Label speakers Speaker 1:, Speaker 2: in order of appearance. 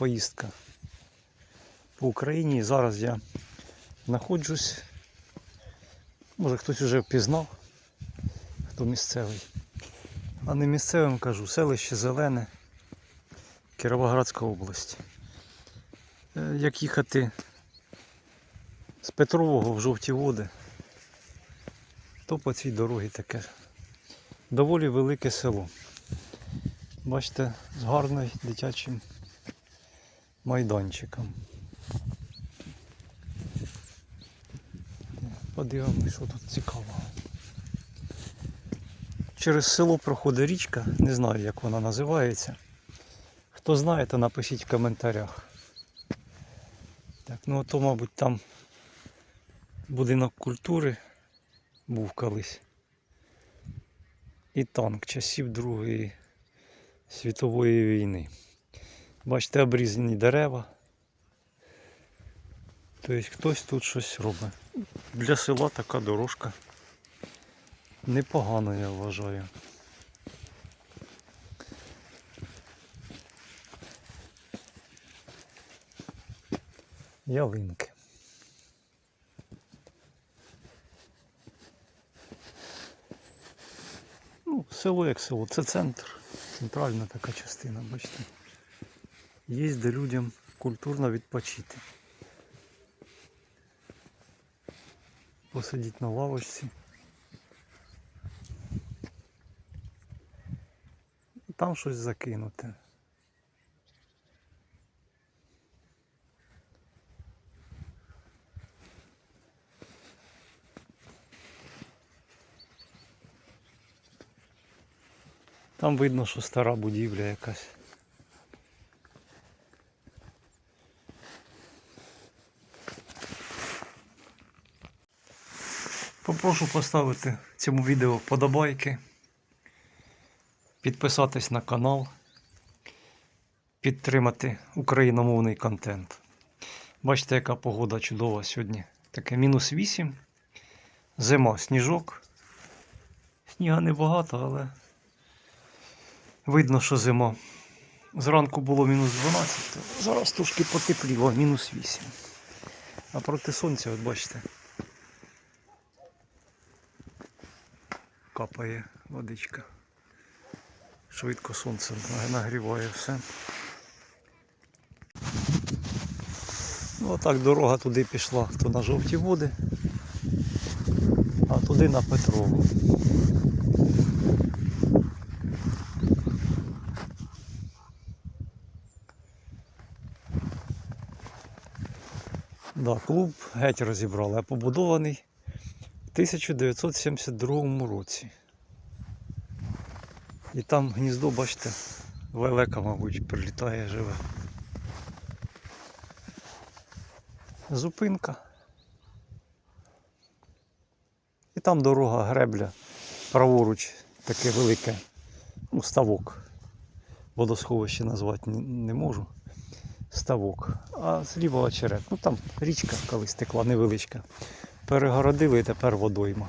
Speaker 1: поїздка по Україні. Зараз я знаходжусь. Може хтось вже впізнав, хто місцевий. А не місцевим кажу, селище Зелене, Кіровоградська область. Е, Як їхати з Петрового в жовті води, то по цій дорогі таке доволі велике село. Бачите, з гарним дитячим майданчиком. Подивимось, що тут цікавого. Через село проходить річка, не знаю як вона називається. Хто знає, то напишіть в коментарях. Так, ну то, мабуть, там будинок культури був колись. І танк часів Другої світової війни. Бачите, обрізані дерева. Тобто хтось тут щось робить. Для села така дорожка. Непогано, я вважаю. Ялинки. Ну, село як село, це центр, центральна така частина, бачите. Є де людям культурно відпочити. Посидіти на лавочці. Там щось закинути. Там видно, що стара будівля якась. Попрошу поставити цьому відео подобайки, підписатись на канал, підтримати україномовний контент. Бачите, яка погода чудова сьогодні. Таке мінус 8. Зима, сніжок. Сніга небагато, але видно, що зима. Зранку було мінус 12, зараз трошки потепліло, мінус 8. А проти сонця, от бачите. Капає водичка. Швидко сонце нагріває все. Ну отак дорога туди пішла, то на жовті води, а туди на Петрову. Да, клуб геть розібрали, а побудований 1972 році. І там гніздо, бачите, лелека, мабуть, прилітає живе. Зупинка. І там дорога гребля, праворуч таке велике, ну, ставок. Водосховище назвати не- не можу. Ставок. А зліва очерет. Ну там річка колись текла невеличка. Перегородили і тепер водойма.